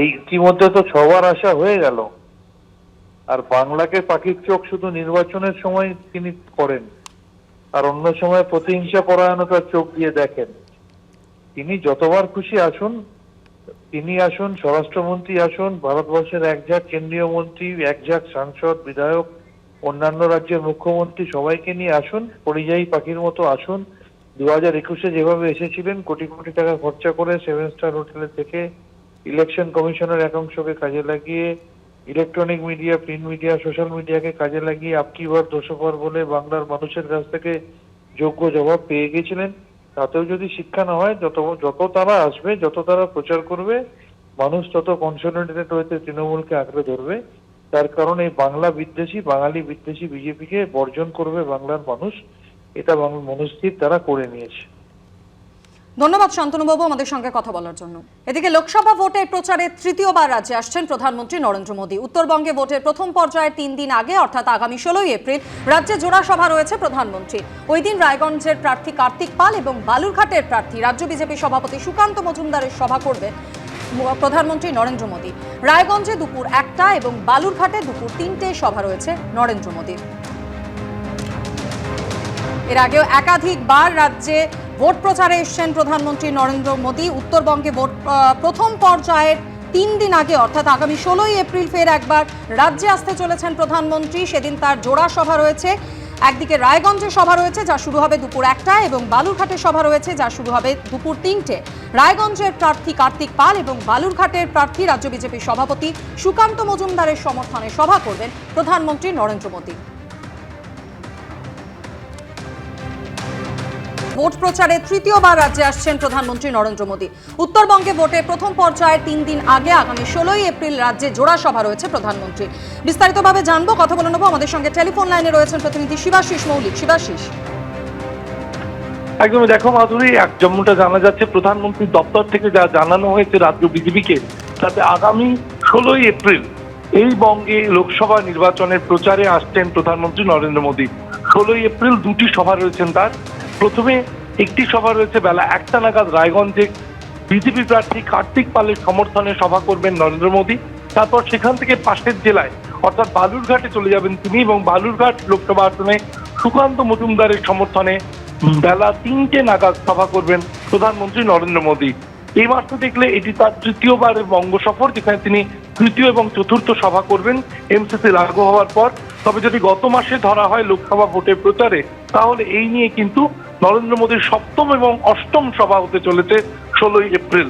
এই ইতিমধ্যে তো ছবার আসা হয়ে গেল। আর বাংলাকে পাখির চোখ শুধু নির্বাচনের সময় তিনি করেন, আর অন্য সময় প্রতিহিংসা পরায়ণতার চোখ দিয়ে দেখেন। তিনি যতবার খুশি আসুন, তিনি আসুন, স্বরাষ্ট্রমন্ত্রী আসুন, ভারতবর্ষের এক ঝাঁক কেন্দ্রীয় মন্ত্রী, এক ঝাঁক সাংসদ, বিধায়ক, অন্যান্য রাজ্যের মুখ্যমন্ত্রী সবাইকে নিয়ে আসুন, পরিযায়ী পাখির মতো আসুন। দু হাজার একুশে যেভাবে এসেছিলেন, কোটি কোটি টাকা খরচা করে সেভেন স্টার হোটেলে থেকে ইলেকশন কমিশনের একাংশকে কাজে লাগিয়ে electronic media print media social মিডিয়াকে কাজে লাগিয়ে আপকি বার দোষকর বলে বাংলার মানুষের কাছ থেকে যোগ্য জবাব পেয়ে গেছিলেন। তাতেও যদি শিক্ষা না হয়, যত যত তারা আসবে, যত তারা প্রচার করবে, মানুষ তত কনসেন্ট্রেটেড হয়েছে তৃণমূলকে আঁকড়ে ধরবে। তার কারণে বাংলা বিদ্বেষী, বাঙালি বিদ্বেষী বিজেপিকে বর্জন করবে বাংলার মানুষ। এটা মনস্থির তারা করে নিয়েছে। ধন্যবাদ শান্তনুবাবু আমাদের সঙ্গে কথা বলার জন্য। এদিকে লোকসভা ভোটের প্রচারে তৃতীয়বার রাজ্যে আসছেন প্রধানমন্ত্রী নরেন্দ্র মোদী। উত্তরবঙ্গে ভোটের প্রথম পর্যায়ে তিন দিন আগে, অর্থাৎ আগামী ষোলোই এপ্রিল, রাজ্যে জোড়া সভা রয়েছে প্রধানমন্ত্রী ওই দিন রায়গঞ্জের প্রার্থী কার্তিক পাল এবং বালুরঘাটের প্রার্থী রাজ্য বিজেপি সভাপতি সুকান্ত মজুমদারের সভা করবে প্রধানমন্ত্রী নরেন্দ্র মোদী। রায়গঞ্জে দুপুর একটা এবং বালুরঘাটে দুপুর তিনটে সভা রয়েছে নরেন্দ্র মোদীর। এর আগেও একাধিকবার রাজ্যে ভোট প্রচারে এসছেন প্রধানমন্ত্রী নরেন্দ্র মোদী। উত্তরবঙ্গে ভোট প্রথম পর্যায়ের তিন দিন আগে, অর্থাৎ আগামী ষোলোই এপ্রিল ফের একবার রাজ্যে আসতে চলেছেন প্রধানমন্ত্রী। সেদিন তার জোড়া সভা রয়েছে। একদিকে রায়গঞ্জে সভা রয়েছে, যা শুরু হবে দুপুর একটায় এবং বালুরঘাটে সভা রয়েছে, যা শুরু হবে দুপুর তিনটে। রায়গঞ্জের প্রার্থী কার্তিক পাল এবং বালুরঘাটের প্রার্থী রাজ্য বিজেপির সভাপতি সুকান্ত মজুমদারের সমর্থনে সভা করবেন প্রধানমন্ত্রী নরেন্দ্র মোদী। ভোট প্রচারে তৃতীয়বার রাজ্যে আসছেন প্রধানমন্ত্রী নরেন্দ্র মোদী। উত্তরবঙ্গে ভোটের প্রথম পর্যায়ে তিন দিন আগে আগামী ষোলোই এপ্রিল রাজ্যে জোড়া সভা রয়েছে প্রধানমন্ত্রী। বিস্তারিতভাবে জানব, কথা বলে নেব। আমাদের সঙ্গে টেলিফোন লাইনে রয়েছেন প্রতিনিধি শিবাশিস মৌলিক। শিবাশিস। একদমই দেখো মাধুরী, এক যেমনটা জানা যাচ্ছে প্রধানমন্ত্রীর দপ্তর থেকে যা জানানো হয়েছে রাজ্য বিজেপিকে, তাতে আগামী ষোলোই এপ্রিল এই বঙ্গে লোকসভা নির্বাচনের প্রচারে আসছেন প্রধানমন্ত্রী নরেন্দ্র মোদী। ষোলোই এপ্রিল দুটি সভা রয়েছেন তার। প্রথমে একটি সভা রয়েছে বেলা একটা নাগাদ রায়গঞ্জে। বিজেপি প্রার্থী কার্তিক পালের সমর্থনে সভা করবেন নরেন্দ্র মোদী। তারপর সেখান থেকে পাশের জেলায়, অর্থাৎ বালুরঘাটে চলে যাবেন তিনি এবং বালুরঘাট লোকসভা আসনে সুকান্ত মজুমদারের সমর্থনে বেলা তিনটে নাগাদ সভা করবেন প্রধানমন্ত্রী নরেন্দ্র মোদী। এই মাসে দেখলে এটি তার তৃতীয়বারের বঙ্গ সফর, যেখানে তিনি তৃতীয় এবং চতুর্থ সভা করবেন। এমসিসি লাগু হওয়ার পর, তবে যদি গত মাসে ধরা হয় লোকসভা ভোটের প্রচারে, তাহলে এই নিয়ে কিন্তু নরেন্দ্র মোদীর সপ্তম এবং অষ্টম সভা হতে চলেছে ষোলোই এপ্রিল।